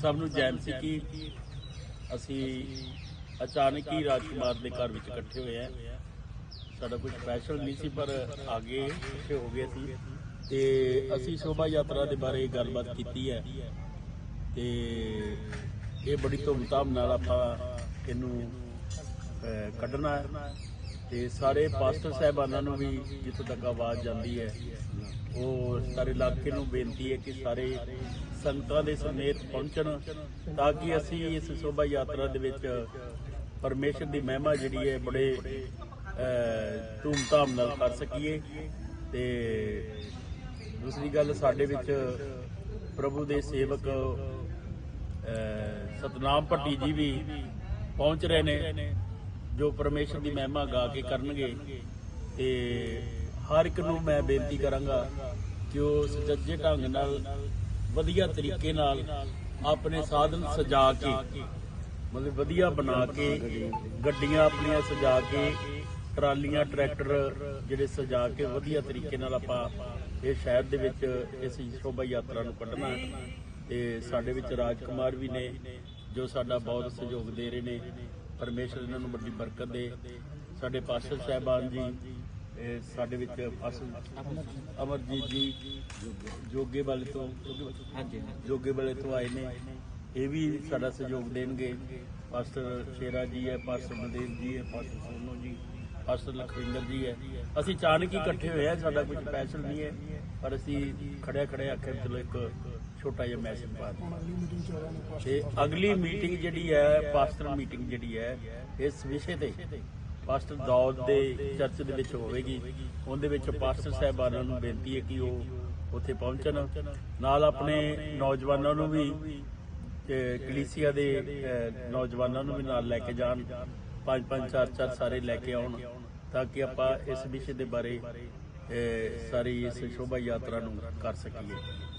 ਸਭ ਨੂੰ ਜੈਨ ਸੀ ਕਿ ਅਸੀਂ ਅਚਾਨਕ ਹੀ ਰਾਜਕੁਮਾਰ ਦੇ ਘਰ ਵਿੱਚ ਇਕੱਠੇ ਹੋਏ ਆ ਸਾਡਾ ਕੋਈ ਸਪੈਸ਼ਲ ਨਹੀਂ ਸੀ, ਪਰ ਆਗੇ ਇਕੱਠੇ ਹੋ ਗਏ ਸੀ। ਤੇ ਅਸੀਂ ਸ਼ੋਭਾ ਯਾਤਰਾ ਦੇ ਬਾਰੇ ਗੱਲਬਾਤ ਕੀਤੀ ਹੈ। ਤੇ ਇਹ ਬੜੀ ਧੂਮਧਾਮ ਨਾਲ ਆਪਾਂ ਇਹਨੂੰ ਕੱਢਣਾ ਹੈ। ਤੇ ਸਾਰੇ ਪਾਸਟਰ ਸਾਹਿਬਾਨਾਂ ਨੂੰ ਵੀ ਜਿੱਥੋਂ ਤੱਕ ਆਵਾਜ਼ ਜਾਂਦੀ ਹੈ, ਉਹ ਸਾਰੇ ਇਲਾਕੇ ਨੂੰ ਬੇਨਤੀ ਹੈ ਕਿ ਸਾਰੇ ਸੰਗਤਾਂ ਦੇ ਸਮੇਤ ਪਹੁੰਚਣ ਤਾਂ ਕਿ ਅਸੀਂ ਇਸ ਸ਼ੋਭਾ ਯਾਤਰਾ ਦੇ ਵਿੱਚ ਪਰਮੇਸ਼ਰ ਦੀ ਮਹਿਮਾ ਜਿਹੜੀ ਹੈ ਬੜੇ ਧੂਮਧਾਮ ਨਾਲ ਕਰ ਸਕੀਏ। ਤੇ ਦੂਸਰੀ ਗੱਲ, ਸਾਡੇ ਵਿੱਚ ਪ੍ਰਭੂ ਦੇ ਸੇਵਕ ਸਤਨਾਮ ਭੱਟੀ ਜੀ ਵੀ ਪਹੁੰਚ ਰਹੇ ਨੇ। ਜੋ ਪਰਮੇਸ਼ਰ ਦੀ ਮਹਿਮਾ ਗਾ ਕੇ ਕਰਨਗੇ ਤੇ ਹਰ ਇੱਕ ਨੂੰ ਮੈਂ ਬੇਨਤੀ ਕਰਾਂਗਾ ਕਿ ਉਹ ਸੁਚੱਜੇ ਢੰਗ ਨਾਲ, ਵਧੀਆ ਤਰੀਕੇ ਨਾਲ ਆਪਣੇ ਸਾਧਨ ਸਜਾ ਕੇ, ਮਤਲਬ ਵਧੀਆ ਬਣਾ ਕੇ, ਗੱਡੀਆਂ ਆਪਣੀਆਂ ਸਜਾ ਕੇ, ਟਰਾਲੀਆਂ, ਟਰੈਕਟਰ ਜਿਹੜੇ ਸਜਾ ਕੇ ਵਧੀਆ ਤਰੀਕੇ ਨਾਲ ਆਪਾਂ ਇਹ ਸ਼ਹਿਰ ਦੇ ਵਿੱਚ ਇਸ ਸ਼ੋਭਾ ਯਾਤਰਾ ਨੂੰ ਕੱਢਣਾ ਹੈ। ਤੇ ਸਾਡੇ ਵਿੱਚ ਰਾਜ ਕੁਮਾਰ ਵੀ ਨੇ ਜੋ ਸਾਡਾ ਬਹੁਤ ਸਹਿਯੋਗ ਦੇ ਰਹੇ ਨੇ। ਪਰਮੇਸ਼ਰ ਇਹਨਾਂ ਨੂੰ ਵੱਡੀ ਬਰਕਤ ਦੇ। ਸਾਡੇ ਪਾਸਟਰ ਸਾਹਿਬਾਨ ਜੀ ਇਹ ਸਾਡੇ ਵਿੱਚ ਪਾਸਟਰ ਅਮਰਜੀਤ ਜੀ ਜੋਗੇ ਵਾਲੇ ਤੋਂ ਹਾਂਜੀ ਜੋਗੇ ਵਾਲੇ ਤੋਂ ਆਏ ਨੇ। ਇਹ ਵੀ ਸਾਡਾ ਸਹਿਯੋਗ ਦੇਣਗੇ। ਪਾਸਟਰ ਸ਼ੇਰਾ ਜੀ ਹੈ ਪਾਸਟਰ ਬਲਦੇਵ ਜੀ ਹੈ ਪਾਸਟਰ ਸੋਨੂ ਜੀ ਪਾਸਟਰ ਲਖਵਿੰਦਰ ਜੀ ਹੈ। ਅਸੀਂ ਅਚਾਨਕ ਹੀ ਇਕੱਠੇ ਹੋਏ ਆ ਸਾਡਾ ਕੋਈ ਸਪੈਸ਼ਲ ਨਹੀਂ ਹੈ। ਪਰ ਅਸੀਂ ਖੜੇ ਖੜੇ ਆਖਿਆ ਵੀ ਚਲੋ ਇੱਕ ਛੋਟਾ ਜਿਹਾ ਮੈਸੇਜ ਪਾ ਦਈਏ ਤੇ ਅਗਲੀ ਮੀਟਿੰਗ ਜਿਹੜੀ ਹੈ ਪਾਸਟਰ ਮੀਟਿੰਗ ਜਿਹੜੀ ਹੈ ਇਸ ਵਿਸ਼ੇ ਤੇ ਪਾਸਟਰ ਦੌਦ ਦੇ ਚਰਚ ਦੇ ਵਿੱਚ ਹੋਵੇਗੀ। ਉਹਦੇ ਵਿੱਚ ਪਾਸਟਰ ਸਾਹਿਬਾਨਾਂ ਨੂੰ ਬੇਨਤੀ ਹੈ ਕਿ ਉਹ ਉੱਥੇ ਪਹੁੰਚਣ। ਨਾਲ ਆਪਣੇ ਨੌਜਵਾਨਾਂ ਨੂੰ ਵੀ ਕਲੀਸਿਆ ਦੇ ਨੌਜਵਾਨਾਂ ਨੂੰ ਵੀ ਨਾਲ ਲੈ ਕੇ ਜਾਣ। ਪੰਜ ਪੰਜ ਚਾਰ ਚਾਰ ਸਾਰੇ ਲੈ ਕੇ ਆਉਣ ਤਾਂ ਕਿ ਆਪਾਂ ਇਸ ਵਿਸ਼ੇ ਦੇ ਬਾਰੇ ਸਾਰੀ ਇਸ ਸ਼ੋਭਾ ਯਾਤਰਾ ਨੂੰ ਕਰ ਸਕੀਏ।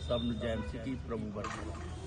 ਸਭ ਨੂੰ ਜੈ ਮਸੀਹ ਕੀ ਪ੍ਰਭੂ ਵਰਗੇ।